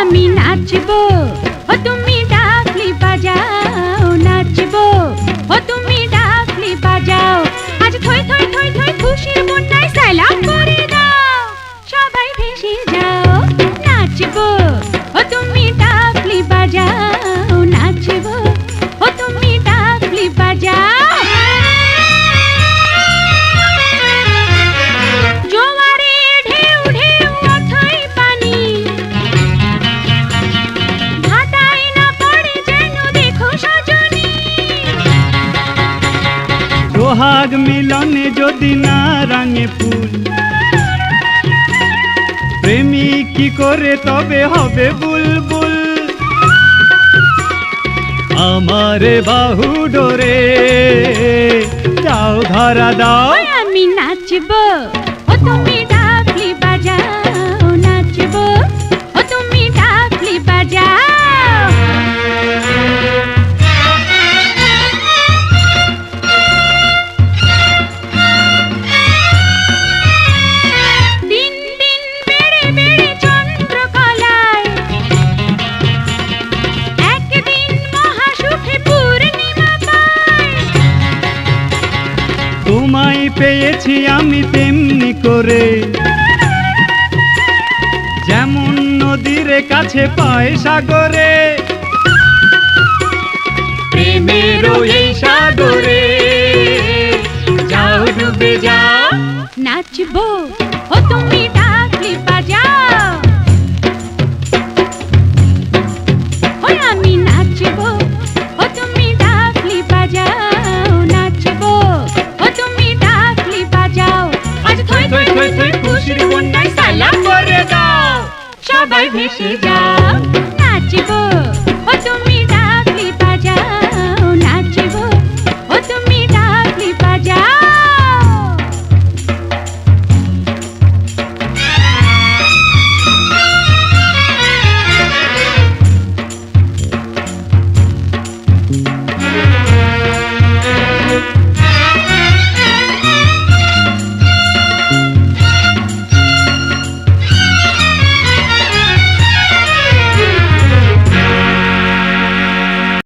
আমি নাচবো। ও তুমি সোহাগ মিলনে যদি না রাঙে ফুল। প্রেমী কি করে তবে হবে বুলবুল? আমারে বাহু ডোরে, যাও ধরা দাও। আমি নাচব। পেয়েছি আমি তেমনি করে। যেমন নদীর কাছে পায় সাগরে সাগরে। যাও ডুবে যাও। নাচবো। శివ నాచిపో